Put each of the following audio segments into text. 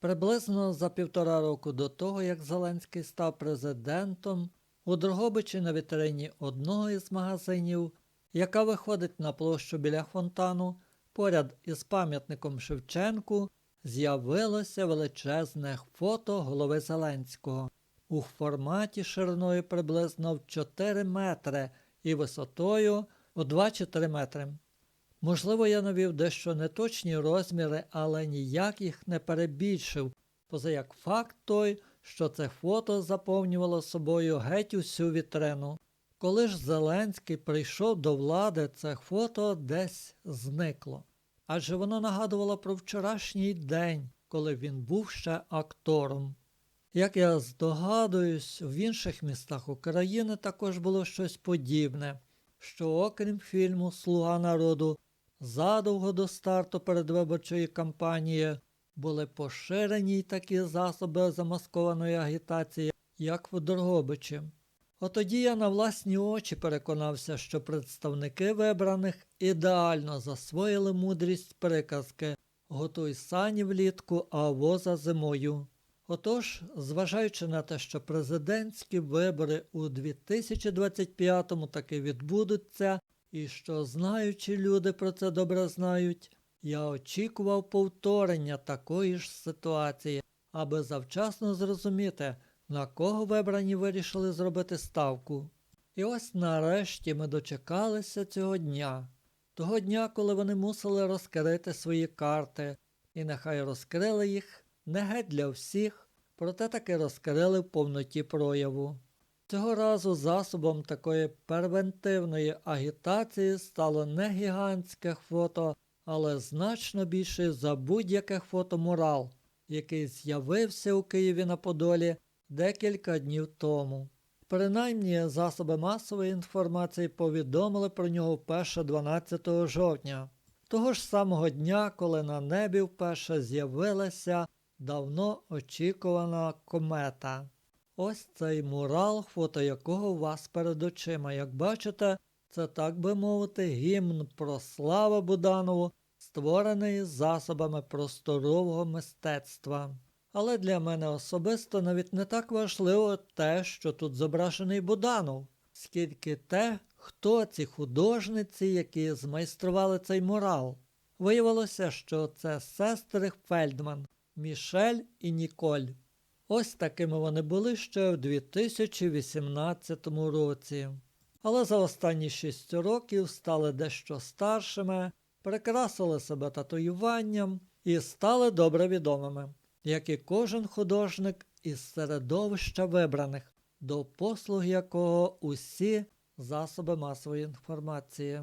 Приблизно за півтора року до того, як Зеленський став президентом, у Дрогобичі на вітрині одного із магазинів, яка виходить на площу біля фонтану, поряд із пам'ятником Шевченку, з'явилося величезне фото голови Зеленського у форматі шириною приблизно в 4 метри і висотою у 2-3 метри. Можливо, я навів дещо неточні розміри, але ніяк їх не перебільшив, поза як факт той, що це фото заповнювало собою геть усю вітрину. Коли ж Зеленський прийшов до влади, це фото десь зникло. Адже воно нагадувало про вчорашній день, коли він був ще актором. Як я здогадуюсь, в інших містах України також було щось подібне, що окрім фільму Слуга народу задовго до старту передвиборчої кампанії були поширені й такі засоби замаскованої агітації, як в Дрогобичі. Отоді я на власні очі переконався, що представники вибраних ідеально засвоїли мудрість приказки Готуй сані влітку, а воза зимою. Отож, зважаючи на те, що президентські вибори у 2025-му таки відбудуться, і що знаючі люди про це добре знають, я очікував повторення такої ж ситуації, аби завчасно зрозуміти, на кого вибрані вирішили зробити ставку. І ось нарешті ми дочекалися цього дня, того дня, коли вони мусили розкрити свої карти, і нехай розкрили їх не геть для всіх, проте таки розкрили в повноті прояву. Цього разу засобом такої первентивної агітації стало не гігантське фото, але значно більше за будь-яке фотомурал, який з'явився у Києві на Подолі декілька днів тому. Принаймні, засоби масової інформації повідомили про нього вперше 12 жовтня, того ж самого дня, коли на небі вперше з'явилася давно очікувана комета. Ось цей мурал, фото якого у вас перед очима. Як бачите, це, так би мовити, гімн про славу Буданову, створений засобами просторового мистецтва. Але для мене особисто навіть не так важливо те, що тут зображений Буданов, скільки те, хто ці художниці, які змайстрували цей мурал. Виявилося, що це сестри Фельдман, Мішель і Ніколь. Ось такими вони були ще в 2018 році. Але за останні 6 років стали дещо старшими, прикрасили себе татуюванням і стали добре відомими, як і кожен художник із середовища вибраних, до послуг якого усі засоби масової інформації.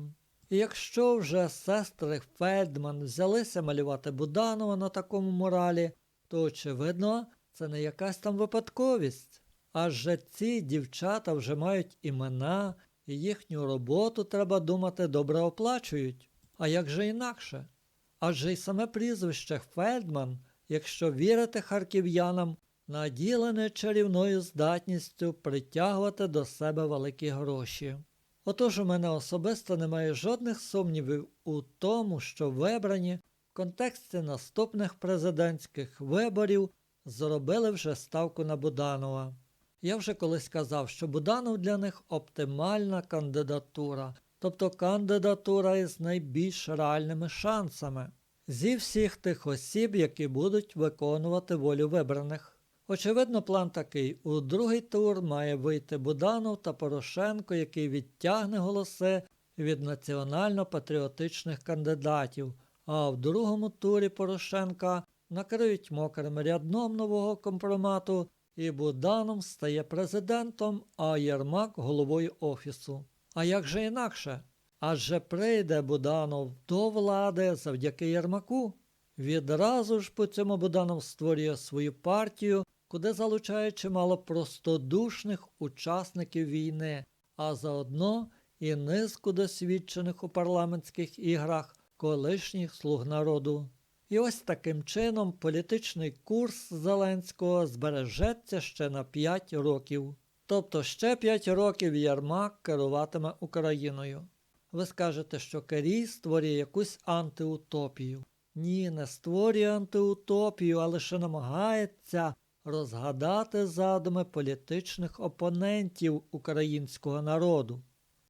І якщо вже сестри Фельдман взялися малювати Буданова на такому моралі, то очевидно, це не якась там випадковість. Адже ці дівчата вже мають імена, і їхню роботу, треба думати, добре оплачують. А як же інакше? Адже й саме прізвище Фельдман, якщо вірити харків'янам, наділене чарівною здатністю притягувати до себе великі гроші. Отож у мене особисто немає жодних сумнівів у тому, що вибрані в контексті наступних президентських виборів зробили вже ставку на Буданова. Я вже колись казав, що Буданов для них оптимальна кандидатура, тобто кандидатура із найбільш реальними шансами зі всіх тих осіб, які будуть виконувати волю вибраних. Очевидно, план такий: у другий тур має вийти Буданов та Порошенко, який відтягне голоси від національно-патріотичних кандидатів, а в другому турі Порошенка накриють мокрим рядном нового компромату, і Буданов стає президентом, а Єрмак головою офісу. А як же інакше? Адже прийде Буданов до влади завдяки Єрмаку. Відразу ж по цьому Буданов створює свою партію, куди залучає чимало простодушних учасників війни, а заодно і низку досвідчених у парламентських іграх колишніх слуг народу. І ось таким чином політичний курс Зеленського збережеться ще на 5 років. Тобто ще 5 років Єрмак керуватиме Україною. Ви скажете, що Керій створює якусь антиутопію. Ні, не створює антиутопію, а лише намагається розгадати задуми політичних опонентів українського народу.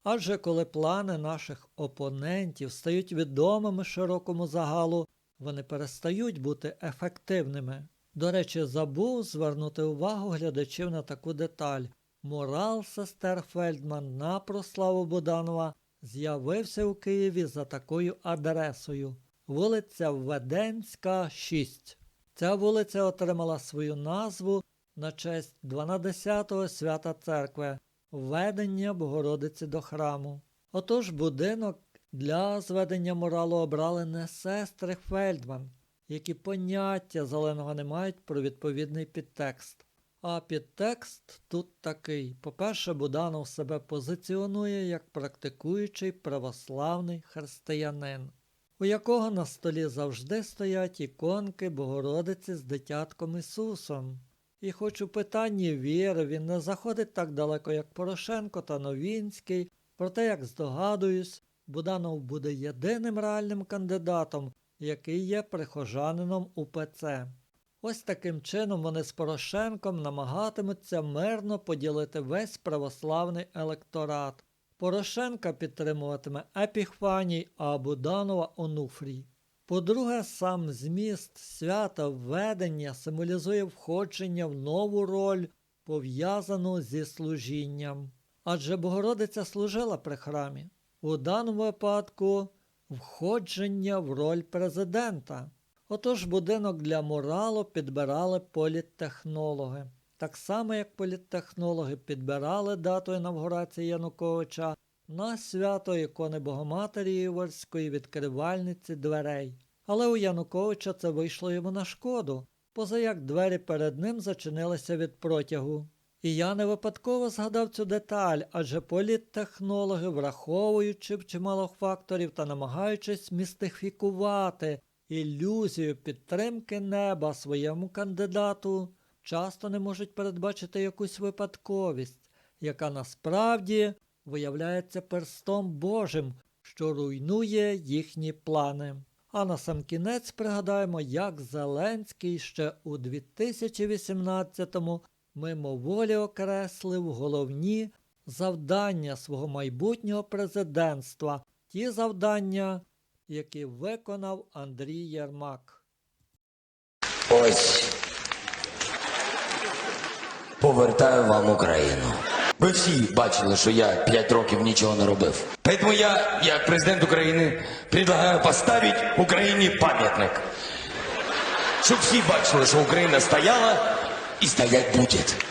Адже коли плани наших опонентів стають відомими широкому загалу, вони перестають бути ефективними. До речі, забув звернути увагу глядачів на таку деталь. Мурал сестер Фельдман на прославу Буданова з'явився у Києві за такою адресою вулиця Веденська, 6. Ця вулиця отримала свою назву на честь 12-го свята церкви введення Богородиці до храму. Отож будинок для зведення муралу обрали не сестри Фельдман, які поняття зеленого не мають про відповідний підтекст. А підтекст тут такий. По-перше, Буданов себе позиціонує як практикуючий православний християнин, у якого на столі завжди стоять іконки Богородиці з дитятком Ісусом. І хоч у питанні віри він не заходить так далеко, як Порошенко та Новінський, проте, як здогадуюсь, Буданов буде єдиним реальним кандидатом, який є прихожанином УПЦ. Ось таким чином вони з Порошенком намагатимуться мирно поділити весь православний електорат. Порошенка підтримуватиме Епіфаній, а Буданова Онуфрій. По-друге, сам зміст свята введення символізує входження в нову роль, пов'язану зі служінням. Адже Богородиця служила при храмі. У даному випадку входження в роль президента. Отож будинок для муралу підбирали політтехнологи. Так само, як політтехнологи підбирали дату інавгурації Януковича на свято ікони Богоматері Іворської відкривальниці дверей. Але у Януковича це вийшло йому на шкоду, поза як двері перед ним зачинилися від протягу. І я не випадково згадав цю деталь, адже політтехнологи, враховуючи чимало факторів та намагаючись містифікувати ілюзію підтримки неба своєму кандидату, часто не можуть передбачити якусь випадковість, яка насправді виявляється перстом Божим, що руйнує їхні плани. А на сам кінець пригадаємо, як Зеленський ще у 2018-му мимоволі окреслив головні завдання свого майбутнього президентства, ті завдання, які виконав Андрій Єрмак. Ось. Повертаю вам Україну. Ви всі бачили, що я 5 років нічого не робив. Поэтому я, як президент України, предлагаю поставити Україні пам'ятник. Щоб всі бачили, що Україна стояла і стоять буде.